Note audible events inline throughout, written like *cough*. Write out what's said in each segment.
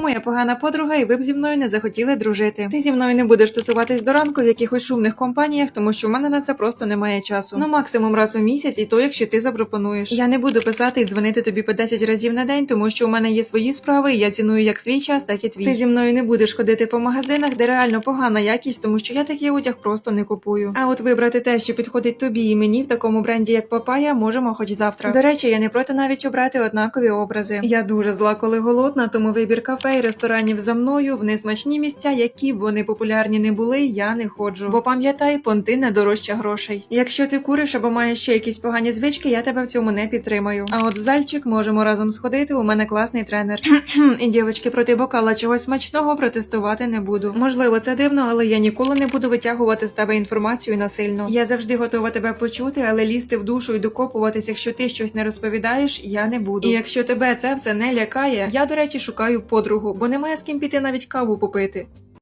моя погана подруга, і ви б зі мною не захотіли дружити. Ти зі мною не будеш тусуватись до ранку в якихось шумних компаніях, тому що в мене на це просто немає часу. Ну максимум раз у місяць, і то, якщо ти запропонуєш. Я не буду писати і дзвонити тобі по 10 разів на день, тому що у мене є свої справи, і я ціную як свій час, так і твій. Ти зі мною не будеш ходити по магазинах, де реально погана якість, тому що я такий одяг просто не купую. А от вибрати те, що підходить тобі і мені в такому бренді, як Папая, можемо хоч завтра. До речі, я не проти навіть обрати однакові образи. Я дуже зла, коли голодна, тому вибір кафе і ресторанів за мною в несмачні місця, які б вони популярні не були, я не ходжу. Бо пам'ятай, понти не дорожча грошей. Якщо ти куриш або маєш ще якісь погані звички, я тебе в цьому не підтримаю. А от в зальчик можемо разом сходити. У мене класний тренер. *clears throat* і дівчатки проти бокала чогось смачного протестувати не буду. Можливо, це дивно, але я ніколи не буду витягувати з тебе інформацію насильно. Я завжди готова тебе почути, але лізти в душу і докопуватись, якщо ти щось не розповідаєш, я не буду. І якщо тебе це все не лякає, я до речі шукаю подругу, бо немає з ким піти навіть каву попити.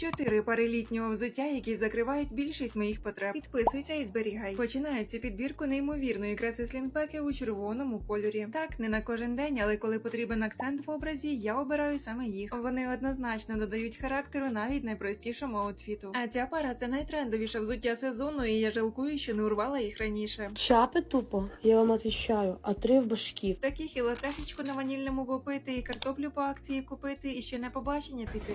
Чотири пари літнього взуття, які закривають більшість моїх потреб. Підписуйся і зберігай. Починаю цю підбірку неймовірної краси слінпеки у червоному кольорі. Так, не на кожен день, але коли потрібен акцент в образі, я обираю саме їх. Вони однозначно додають характеру навіть найпростішому аутфіту. А ця пара це найтрендовіше взуття сезону, і я жалкую, що не урвала їх раніше. Шапи тупо, я вам отвечаю, а три в башки. Такі хілотешечку на ванільному попити, і картоплю по акції купити, і ще на побачення піти.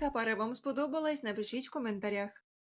яка пара вам сподобалась, напишіть в коментарях.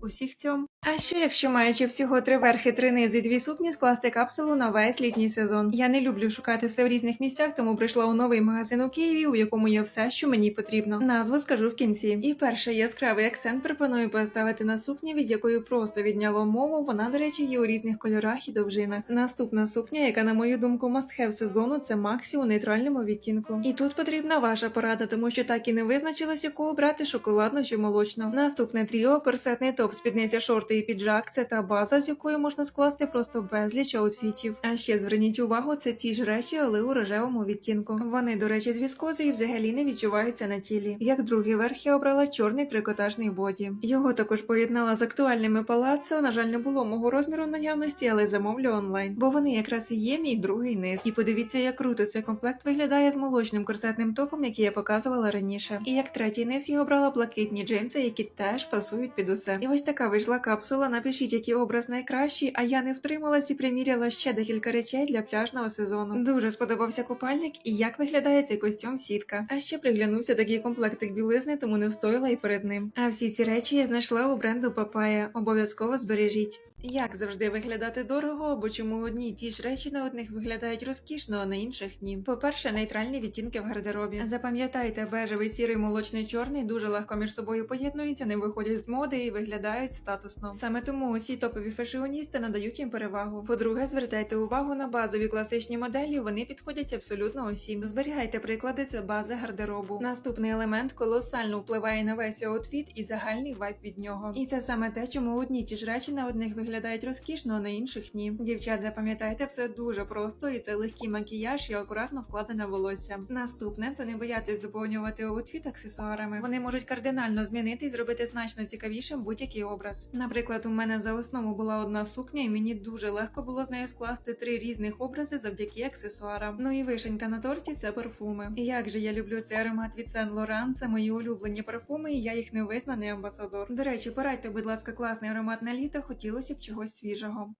Усіх цьому. А що, якщо маючи всього три верхи, три низи дві сукні, скласти капсулу на весь літній сезон? Я не люблю шукати все в різних місцях, тому прийшла у новий магазин у Києві, у якому є все, що мені потрібно. Назву скажу в кінці. І перший яскравий акцент пропоную поставити на сукні, від якої просто відняло мову. Вона, до речі, є у різних кольорах і довжинах. Наступна сукня, яка, на мою думку, have сезону, це Максі у нейтральному відтінку. І тут потрібна ваша порада, тому що так і не визначилось, яку обрати шоколадну чи молочну. Наступне тріо, корсетний топ, спідниця шорти і піджак це та база, з якої можна скласти просто безліч аутфітів. А ще зверніть увагу, це ті ж речі, але у рожевому відтінку. Вони, до речі, з віскози і взагалі не відчуваються на тілі. Як другий верх я обрала чорний трикотажний боді. Його також поєднала з актуальними палаццо. На жаль, не було мого розміру наявності, але замовлю онлайн. Бо вони якраз і є мій другий низ. І подивіться, як круто цей комплект виглядає з молочним корсетним топом, який я показувала раніше. І як третій низ я обрала блакитні джинси, які теж пасують під усе. І ось така вийшла капсула. Напишіть, який образ найкращий, а я не втрималась і приміряла ще декілька речей для пляжного сезону. Дуже сподобався купальник і як виглядає цей костюм сітка. А ще приглянувся такий комплектик білизни, тому не встояла і перед ним. А всі ці речі я знайшла у бренду Папая. Обов'язково збережіть. Як завжди виглядати дорого, бо чому одні ті ж речі на одних виглядають розкішно, а на інших ні. По-перше, нейтральні відтінки в гардеробі. Запам'ятайте, бежевий, сірий, молочний, чорний дуже легко між собою поєднуються, не виходять з моди і виглядають статусно. Саме тому усі топові фешіоністи надають їм перевагу. По-друге, звертайте увагу на базові класичні моделі, вони підходять абсолютно усім. Зберігайте приклади, це бази гардеробу. Наступний елемент колосально впливає на весь аутфіт і загальний вайб від нього. І це саме те, чому одні ті ж речі на одних виглядають розкішно, а на інших ні. Дівчат, запам'ятайте, все дуже просто, і це легкий макіяж і акуратно вкладене волосся. Наступне це не боятись доповнювати аутфіт аксесуарами. Вони можуть кардинально змінити і зробити значно цікавішим будь-який образ. Наприклад, у мене за основу була одна сукня, і мені дуже легко було з нею скласти три різних образи завдяки аксесуарам. Ну і вишенька на торті це парфуми. І як же я люблю цей аромат від Saint Laurent, це мої улюблені парфуми, і я їх не визнаний амбасадор. До речі, порадьте, будь ласка, класний аромат на літо, хотілося б чогось свіжого.